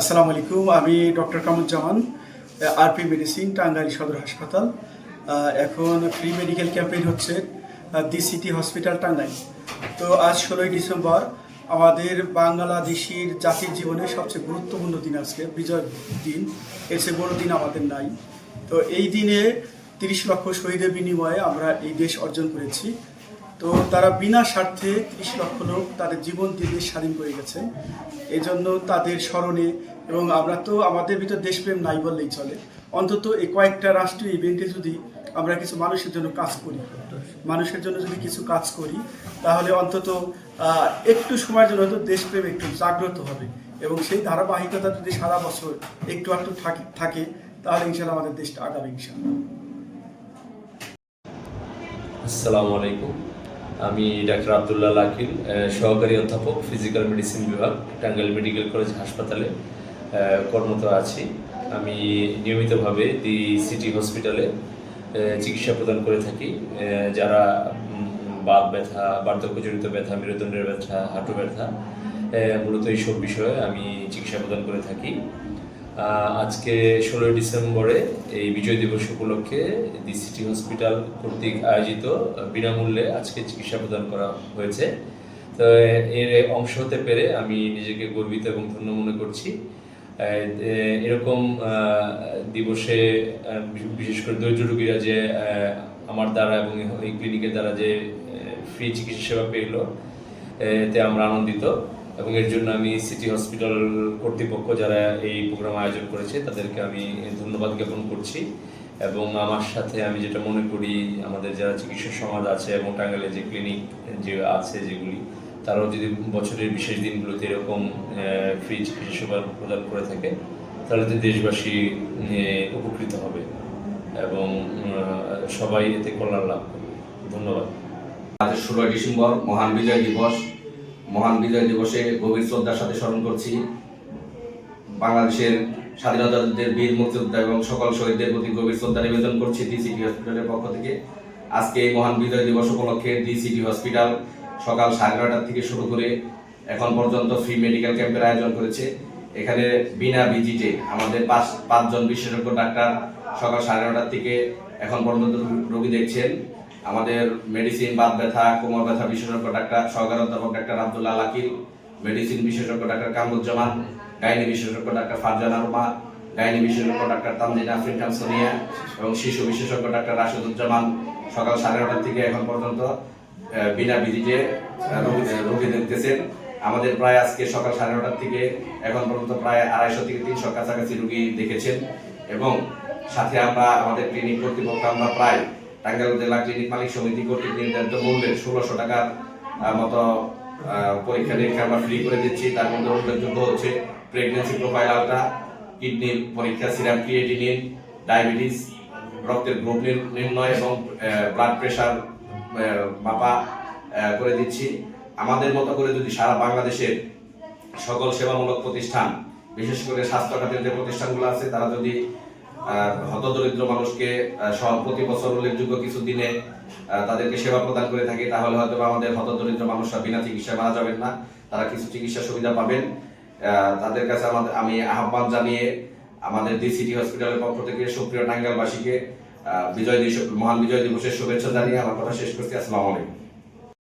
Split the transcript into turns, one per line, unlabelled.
আসসালামু আলাইকুম, আমি doctor Kamuzzaman RP medicine, Tangail সদর হাসপাতাল। এখন ফ্রি মেডিকেল ক্যাম্পেইন হচ্ছে দি সিটি হসপিটাল, টাঙ্গাইল। তো আজ ষোলোই ডিসেম্বর, আমাদের বাংলাদেশির জাতির জীবনে সবচেয়ে গুরুত্বপূর্ণ দিন আজকে বিজয় দিন। এর চেয়ে বড় দিন আমাদের নাই। তো এই দিনে তিরিশ লক্ষ শহীদের বিনিময়ে আমরা এই দেশ অর্জন করেছি। তো তারা বিনা স্বার্থে ত্রিশ লক্ষ লোক তাদের জীবন দিয়ে স্বাধীন করে গেছে। এই জন্য তাদের স্মরণে এবং আমরা তো আমাদের ভিতর দেশপ্রেম নাই বললেই চলে। অন্তত এই কয়েকটা রাষ্ট্রীয় ইভেন্টে যদি আমরা কিছু মানুষের জন্য কাজ করি, মানুষের জন্য যদি কিছু কাজ করি, তাহলে অন্তত একটু সময়ের জন্য হয়তো দেশপ্রেম একটু জাগ্রত হবে এবং সেই ধারাবাহিকতা যদি সারা বছর একটু একটু থাকে, তাহলে ইনশাল্লাহ আমাদের দেশটা আগাবে ইনশাল্লাহ।
আসসালামু আলাইকুম। আমি ডাক্তার আবদুল্লাহ লাকিল সহকারী অধ্যাপক ফিজিক্যাল মেডিসিন বিভাগ, টাঙ্গাইল মেডিকেল কলেজ হাসপাতালে কর্মরত আছি। আমি নিয়মিতভাবে দি সিটি হসপিটালে চিকিৎসা প্রদান করে থাকি। যারা বাত ব্যথা, বার্ধক্যজনিত ব্যথা, মেরুদণ্ডের ব্যথা, হাঁটু ব্যথা মূলত এইসব বিষয়ে আমি চিকিৎসা প্রদান করে থাকি। আজকে ষোলোই ডিসেম্বরে এই বিজয় দিবস উপলক্ষে দি সিটি হসপিটাল কর্তৃক আয়োজিত বিনামূল্যে আজকে চিকিৎসা প্রদান করা হয়েছে। তো, এর অংশ হতে পেরে আমি নিজেকে গর্বিত এবং ধন্য মনে করছি। এরকম দিবসে বিশেষ করে দরিদ্র রোগীরা যে আমার দ্বারা এবং এই ক্লিনিকের দ্বারা যে ফ্রি চিকিৎসা সেবা পেল, এতে আমরা আনন্দিত। এবং এর জন্য আমি সিটি হসপিটাল কর্তৃপক্ষ যারা এই প্রোগ্রাম আয়োজন করেছে, তাদেরকে আমি ধন্যবাদ জ্ঞাপন করছি। এবং আমার সাথে আমি যেটা মনে করি, আমাদের যারা চিকিৎসা সমাজ আছে এবং টাঙ্গাইলে যে ক্লিনিক যে আছে যেগুলি, তারাও যদি বছরের বিশেষ দিনগুলোতে এরকম ফ্রি চিকিৎসা প্রদান করে থাকে, তাহলে তো দেশবাসী উপকৃত হবে। এবং সবাই এতে কল্যাণ লাভ করবে। ধন্যবাদ।
আজ ষোলোই ডিসেম্বর মহান বিজয় দিবস। মহান বিজয় দিবসে গভীর শ্রদ্ধার সাথে স্মরণ করছি। বাংলাদেশের স্বাধীনতাদের বীর মুক্তিযোদ্ধা এবং সকল শহীদদের প্রতি গভীর শ্রদ্ধা নিবেদন করছি ডি সিটি হসপিটালের পক্ষ থেকে। আজকে এই মহান বিজয় দিবস উপলক্ষে ডি সিটি হসপিটাল সকাল সাড়ে নটার থেকে শুরু করে এখন পর্যন্ত ফ্রি মেডিকেল ক্যাম্পের আয়োজন করেছে। এখানে বিনা ভিজিটে আমাদের পাঁচ, পাঁচজন বিশেষজ্ঞ ডাক্তার সকাল সাড়ে নটার থেকে এখন পর্যন্ত রোগী দেখছেন। আমাদের মেডিসিন বাত ব্যথা, কোমর ব্যথা বিশেষজ্ঞ ডাক্তার, সহকারী অধ্যাপক ডাক্তার আব্দুল্লাহ লাকিল মেডিসিন বিশেষজ্ঞ ডাক্তার কামরুজ্জামান গাইনি বিশেষজ্ঞ ডাক্তার ফারজানা রুমা গাইনি বিশেষজ্ঞ ডাক্তার তামজিনা আফরিন সোনিয়া এবং শিশু বিশেষজ্ঞ ডাক্তার রাশিদুজ্জামান সকাল সাড়ে নটার থেকে এখন পর্যন্ত বিনা ভিজিটে রোগী দেখতেছেন। আমাদের প্রায় আজকে সকাল সাড়ে নটার থেকে এখন পর্যন্ত প্রায় আড়াইশো থেকে তিনশো কাছাকাছি রুগী দেখেছেন। এবং সাথে আমরা, আমাদের ক্লিনিক কর্তৃপক্ষ আমরা প্রায় টাঙ্গাইল জেলা ক্লিনিক মালিক সমিতি কর্তৃক নির্ধারিত মূল্যে ষোলোশো টাকার মতো পরীক্ষা নিরীক্ষা আমরা ফ্রি করে দিচ্ছি। তার মধ্যে উল্লেখযোগ্য হচ্ছে প্রেগনেন্সি প্রোফাইল আলট্রা কিডনির পরীক্ষা সিরাম ক্রিয়েটিনিন ডায়াবেটিস রক্তের গ্রুপ নির্ণয় এবং ব্লাড প্রেশার মাপা করে দিচ্ছি। আমাদের মতো করে যদি সারা বাংলাদেশের সকল সেবামূলক প্রতিষ্ঠান, বিশেষ করে স্বাস্থ্য খাতের যে প্রতিষ্ঠানগুলো আছে, তারা যদি হতদরিদ্র মানুষকে প্রতি বছর উল্লেখযোগ্য কিছু দিনে তাদেরকে সেবা প্রদান করে থাকে তাহলে হয়তো আমাদের হতদরিদ্র মানুষরা বিনা চিকিৎসায় মারা যাবেন না। তারা কিছু চিকিৎসা সুবিধা পাবেন। তাদের কাছে আমাদের আমি আহ্বান জানিয়ে আমাদের ডি সিটি হসপিটালের পক্ষ থেকে সুপ্রিয় টাঙ্গাইলবাসীকে আহ, বিজয় দিবস মহান বিজয় দিবসের শুভেচ্ছা জানিয়ে আমার কথা শেষ করছি। আসসালামু আলাইকুম।